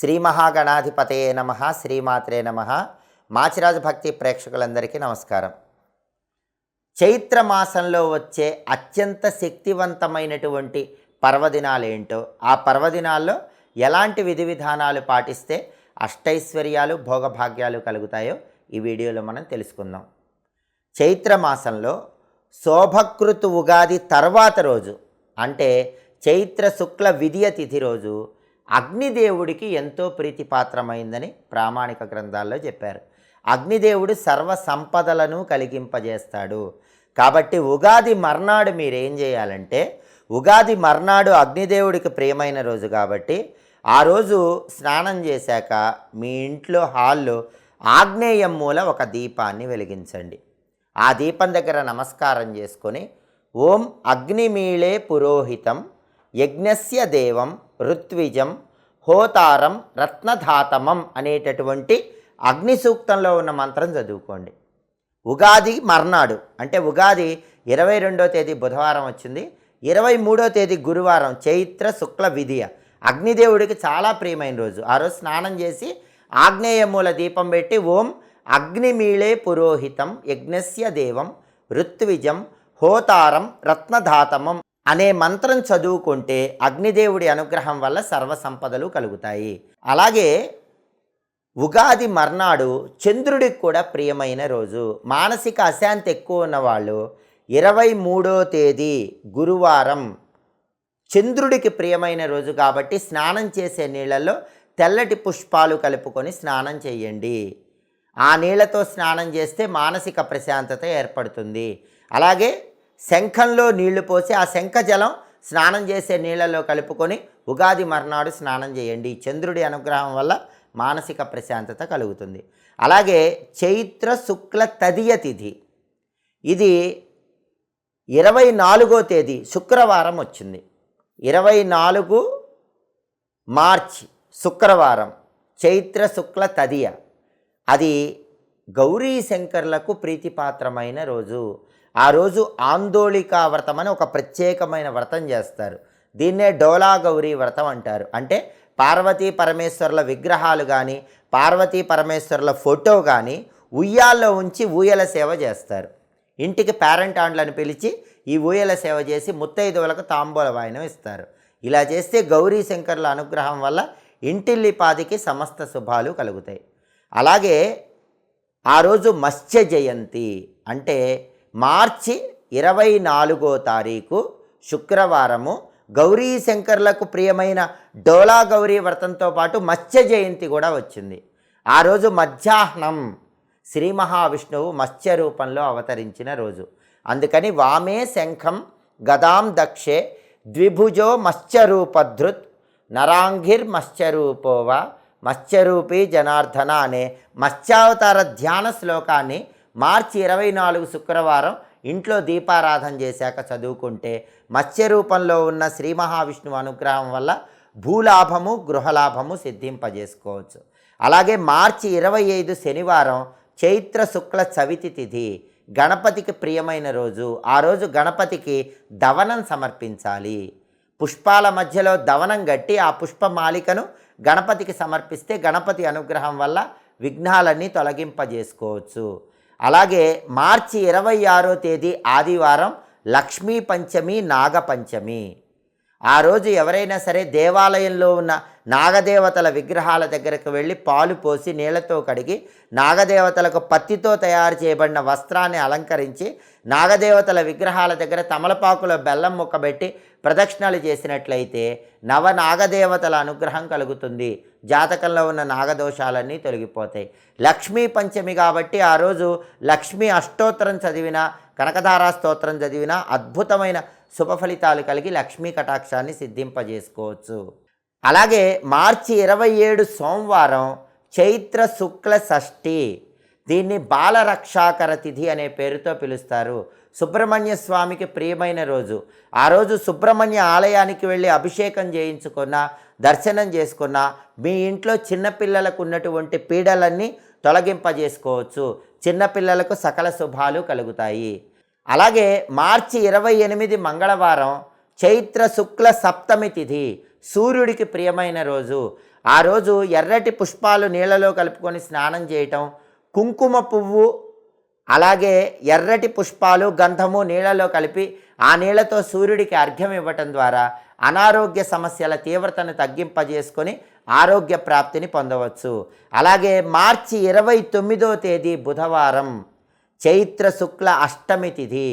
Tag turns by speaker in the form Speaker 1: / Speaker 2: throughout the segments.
Speaker 1: శ్రీ మహాగణాధిపతయే నమ శ్రీమాత్రే నమ. మాచిరాజు భక్తి ప్రేక్షకులందరికీ నమస్కారం. చైత్ర మాసంలో వచ్చే అత్యంత శక్తివంతమైనటువంటి పర్వదినాలు ఏంటో ఆ పర్వదినాల్లో ఎలాంటి విధి విధానాలు పాటిస్తే అష్టైశ్వర్యాలు భోగభాగ్యాలు కలుగుతాయో ఈ వీడియోలో మనం తెలుసుకుందాం. చైత్ర మాసంలో శోభకృతు ఉగాది తర్వాత రోజు అంటే చైత్ర శుక్ల విద్య తిథి రోజు అగ్నిదేవుడికి ఎంతో ప్రీతిపాత్రమైందని ప్రామాణిక గ్రంథాల్లో చెప్పారు. అగ్నిదేవుడు సర్వ సంపదలను కలిగింపజేస్తాడు. కాబట్టి ఉగాది మర్నాడు మీరేం చేయాలంటే ఉగాది మర్నాడు అగ్నిదేవుడికి ప్రియమైన రోజు కాబట్టి ఆ రోజు స్నానం చేశాక మీ ఇంట్లో హాల్లో ఆగ్నేయం మూల ఒక దీపాన్ని వెలిగించండి. ఆ దీపం దగ్గర నమస్కారం చేసుకొని ఓం అగ్నిమీళే పురోహితం యజ్ఞస్య దేవం ఋత్విజం హోతారం రత్నధాతమం అనేటటువంటి అగ్ని సూక్తంలో ఉన్న మంత్రం చదువుకోండి. ఉగాది మర్నాడు అంటే ఉగాది ఇరవై రెండో తేదీ బుధవారం వచ్చింది ఇరవై మూడో తేదీ గురువారం చైత్ర శుక్ల విధియ. అగ్నిదేవుడికి చాలా ప్రియమైన రోజు. ఆ రోజు స్నానం చేసి ఆగ్నేయ మూల దీపం పెట్టి ఓం అగ్నిమీళే పురోహితం యజ్ఞస్య దేవం ఋత్విజం హోతారం రత్నధాతమం అనే మంత్రం చదువుకుంటే అగ్నిదేవుడి అనుగ్రహం వల్ల సర్వ సంపదలు కలుగుతాయి. అలాగే ఉగాది మర్నాడు చంద్రుడికి కూడా ప్రియమైన రోజు. మానసిక అశాంతి ఎక్కువ ఉన్నవాళ్ళు ఇరవై మూడో తేదీ గురువారం చంద్రుడికి ప్రియమైన రోజు కాబట్టి స్నానం చేసే నీళ్ళల్లో తెల్లటి పుష్పాలు కలుపుకొని స్నానం చేయండి. ఆ నీళ్ళతో స్నానం చేస్తే మానసిక ప్రశాంతత ఏర్పడుతుంది. అలాగే శంఖంలో నీళ్ళు పోసి ఆ శంఖ జలం స్నానం చేసే నీళ్ళలో కలుపుకొని ఉగాది మర్నాడు స్నానం చేయండి. చంద్రుడి అనుగ్రహం వల్ల మానసిక ప్రశాంతత కలుగుతుంది. అలాగే చైత్ర శుక్ల తదియ తిథి. ఇది ఇరవై నాలుగో తేదీ శుక్రవారం వచ్చింది. ఇరవై నాలుగు మార్చి శుక్రవారం చైత్ర శుక్ల తదియ. అది గౌరీ శంకర్లకు ప్రీతిపాత్రమైన రోజు. ఆ రోజు ఆందోళికా వ్రతం అని ఒక ప్రత్యేకమైన వ్రతం చేస్తారు. దీన్నే డోలా గౌరీ వ్రతం అంటారు. అంటే పార్వతీ పరమేశ్వరుల విగ్రహాలు కానీ పార్వతీ పరమేశ్వరుల ఫోటో కానీ ఉయ్యాల్లో ఉంచి ఊయల సేవ చేస్తారు. ఇంటికి పేరెంట్ ఆండ్లను పిలిచి ఈ ఊయల సేవ చేసి ముత్తైదువులకు తాంబూల వాయనం ఇస్తారు. ఇలా చేస్తే గౌరీ శంకర్ల అనుగ్రహం వల్ల ఇంటిల్లిపాదికి సమస్త శుభాలు కలుగుతాయి. అలాగే ఆ రోజు మత్స్య జయంతి అంటే మార్చి ఇరవై నాలుగో తారీఖు శుక్రవారము గౌరీ శంకర్లకు ప్రియమైన డోలా గౌరీ వ్రతంతో పాటు మత్స్య జయంతి కూడా వచ్చింది. ఆ రోజు మధ్యాహ్నం శ్రీ మహావిష్ణువు మత్స్య రూపంలో అవతరించిన రోజు. అందుకని వామే శంఖం గదాం దక్షే ద్విభుజో మత్స్యరూపధృత్ నరాంగిర్ మత్స్యరూపోవా మత్స్యరూపి జనార్దన అనే మత్స్యావతార ధ్యాన శ్లోకాన్ని మార్చి ఇరవై నాలుగు శుక్రవారం ఇంట్లో దీపారాధన చేశాక చదువుకుంటే మత్స్య రూపంలో ఉన్న శ్రీ మహావిష్ణువు అనుగ్రహం వల్ల భూలాభము గృహలాభము సిద్ధింపజేసుకోవచ్చు. అలాగే మార్చి ఇరవై ఐదు శనివారం చైత్ర శుక్ల చవితి తిథి గణపతికి ప్రియమైన రోజు. ఆ రోజు గణపతికి దవనం సమర్పించాలి. పుష్పాల మధ్యలో దవనం గట్టి ఆ పుష్పమాలికను గణపతికి సమర్పిస్తే గణపతి అనుగ్రహం వల్ల విఘ్నాలన్నీ తొలగింపజేసుకోవచ్చు. అలాగే మార్చి ఇరవై ఆరో తేదీ ఆదివారం లక్ష్మీ పంచమి నాగపంచమి ఆ రోజు ఎవరైనా సరే దేవాలయంలో ఉన్న నాగదేవతల విగ్రహాల దగ్గరకు వెళ్ళి పాలు పోసి నీళ్ళతో కడిగి నాగదేవతలకు పత్తితో తయారు చేయబడిన వస్త్రాన్ని అలంకరించి నాగదేవతల విగ్రహాల దగ్గర తమలపాకులో బెల్లం ముక్కబెట్టి ప్రదక్షిణలు చేసినట్లయితే నవ నాగదేవతల అనుగ్రహం కలుగుతుంది. జాతకంలో ఉన్న నాగదోషాలన్నీ తొలగిపోతాయి. లక్ష్మీ పంచమి కాబట్టి ఆ రోజు లక్ష్మీ అష్టోత్తరం చదివిన కనకధారా స్తోత్రం చదివిన అద్భుతమైన శుభ ఫలితాలు కలిగి లక్ష్మీ కటాక్షాన్ని సిద్ధింపజేసుకోవచ్చు. అలాగే మార్చి ఇరవై ఏడు సోమవారం చైత్ర శుక్ల షష్ఠి. దీన్ని బాలరక్షాకర తిథి అనే పేరుతో పిలుస్తారు. సుబ్రహ్మణ్య స్వామికి ప్రియమైన రోజు. ఆ రోజు సుబ్రహ్మణ్య ఆలయానికి వెళ్ళి అభిషేకం చేయించుకున్న దర్శనం చేసుకున్న మీ ఇంట్లో చిన్నపిల్లలకు ఉన్నటువంటి పీడలన్నీ తొలగింపజేసుకోవచ్చు. చిన్నపిల్లలకు సకల శుభాలు కలుగుతాయి. అలాగే మార్చి ఇరవై ఎనిమిది మంగళవారం చైత్ర శుక్ల సప్తమి తిథి సూర్యుడికి ప్రియమైన రోజు. ఆ రోజు ఎర్రటి పుష్పాలు నీళ్ళలో కలుపుకొని స్నానం చేయటం కుంకుమ పువ్వు అలాగే ఎర్రటి పుష్పాలు గంధము నీళ్ళలో కలిపి ఆ నీళ్ళతో సూర్యుడికి అర్ఘ్యం ఇవ్వటం ద్వారా అనారోగ్య సమస్యల తీవ్రతను తగ్గింపజేసుకొని ఆరోగ్య ప్రాప్తిని పొందవచ్చు. అలాగే మార్చి ఇరవై తొమ్మిదో తేదీ బుధవారం చైత్ర శుక్ల అష్టమి తిథి.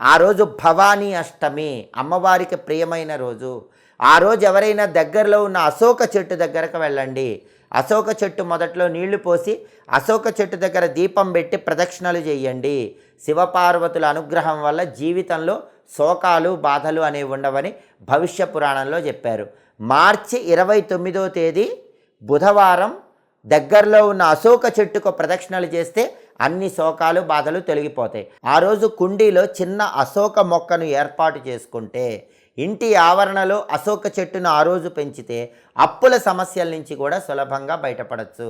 Speaker 1: ఆ రోజు భవానీ అష్టమి అమ్మవారికి ప్రియమైన రోజు. ఆ రోజు ఎవరైనా దగ్గరలో ఉన్న అశోక చెట్టు దగ్గరకు వెళ్ళండి. అశోక చెట్టు మొదట్లో నీళ్ళు పోసి అశోక చెట్టు దగ్గర దీపం పెట్టి ప్రదక్షిణలు చేయండి. శివపార్వతుల అనుగ్రహం వల్ల జీవితంలో శోకాలు బాధలు అనేవి ఉండవని భవిష్య పురాణంలో చెప్పారు. మార్చి ఇరవై తొమ్మిదో తేదీ బుధవారం దగ్గరలో ఉన్న అశోక చెట్టుకు ప్రదక్షిణలు చేస్తే అన్ని శోకాలు బాధలు తొలగిపోతాయి. ఆ రోజు కుండీలో చిన్న అశోక మొక్కను ఏర్పాటు చేసుకుంటే ఇంటి ఆవరణలో అశోక చెట్టును ఆ రోజు పెంచితే అప్పుల సమస్యల నుంచి కూడా సులభంగా బయటపడచ్చు.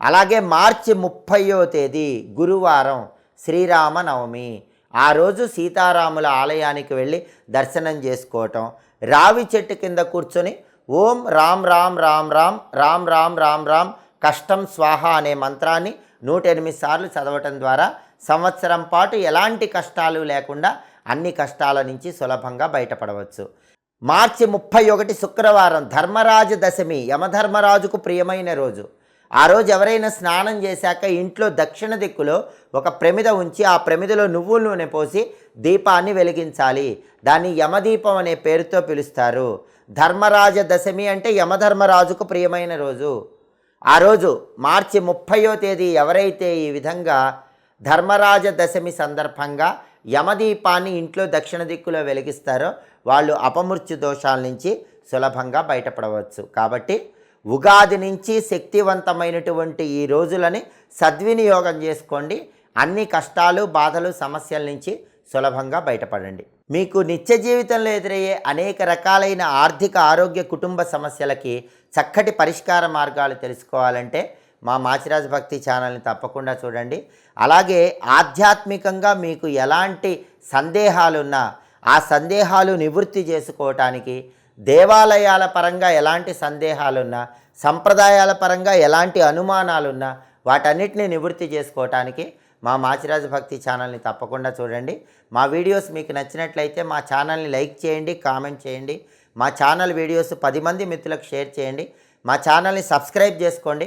Speaker 1: అలాగే మార్చి ముప్పయో తేదీ గురువారం శ్రీరామ నవమి ఆ రోజు సీతారాముల ఆలయానికి వెళ్ళి దర్శనం చేసుకోవటం. రావి చెట్టు కింద కూర్చొని ఓం రామ్ రామ్ రామ్ రామ్ రామ్ రామ్ రామ్ రామ్ కష్టం స్వాహ అనే మంత్రాన్ని నూట ఎనిమిది సార్లు చదవటం ద్వారా సంవత్సరం పాటు ఎలాంటి కష్టాలు లేకుండా అన్ని కష్టాల నుంచి సులభంగా బయటపడవచ్చు. మార్చి ముప్పై ఒకటి శుక్రవారం ధర్మరాజ దశమి యమధర్మరాజుకు ప్రియమైన రోజు. ఆ రోజు ఎవరైనా స్నానం చేశాక ఇంట్లో దక్షిణ దిక్కులో ఒక ప్రమిద ఉంచి ఆ ప్రమిదలో నువ్వుల నూనె పోసి దీపాన్ని వెలిగించాలి. దాన్ని యమదీపం అనే పేరుతో పిలుస్తారు. ధర్మరాజ దశమి అంటే యమధర్మరాజుకు ప్రియమైన రోజు. ఆ రోజు మార్చి ముప్పయో తేదీ ఎవరైతే ఈ విధంగా ధర్మరాజ దశమి సందర్భంగా యమదీపాన్ని ఇంట్లో దక్షిణ దిక్కులో వెలిగిస్తారో వాళ్ళు అపమృత్యు దోషాల నుంచి సులభంగా బయటపడవచ్చు. కాబట్టి ఉగాది నుంచి శక్తివంతమైనటువంటి ఈ రోజులని సద్వినియోగం చేసుకోండి. అన్ని కష్టాలు బాధలు సమస్యల నుంచి సులభంగా బయటపడండి. మీకు నిత్య జీవితంలో ఎదురయ్యే అనేక రకాలైన ఆర్థిక ఆరోగ్య కుటుంబ సమస్యలకి చక్కటి పరిష్కార మార్గాలు తెలుసుకోవాలంటే మా మాచిరాజ్ భక్తి ఛానల్ని తప్పకుండా చూడండి. అలాగే ఆధ్యాత్మికంగా మీకు ఎలాంటి సందేహాలున్నా ఆ సందేహాలు నివృత్తి చేసుకోవటానికి దేవాలయాల పరంగా ఎలాంటి సందేహాలున్నా సంప్రదాయాల పరంగా ఎలాంటి అనుమానాలున్నా వాటన్నిటిని నివృత్తి చేసుకోవటానికి మా మాచిరాజు భక్తి ఛానల్ని తప్పకుండా చూడండి. మా వీడియోస్ మీకు నచ్చినట్లయితే మా ఛానల్ని లైక్ చేయండి కామెంట్ చేయండి. మా ఛానల్ వీడియోస్ పది మంది మిత్రులకు షేర్ చేయండి. మా ఛానల్ని సబ్స్క్రైబ్ చేసుకోండి.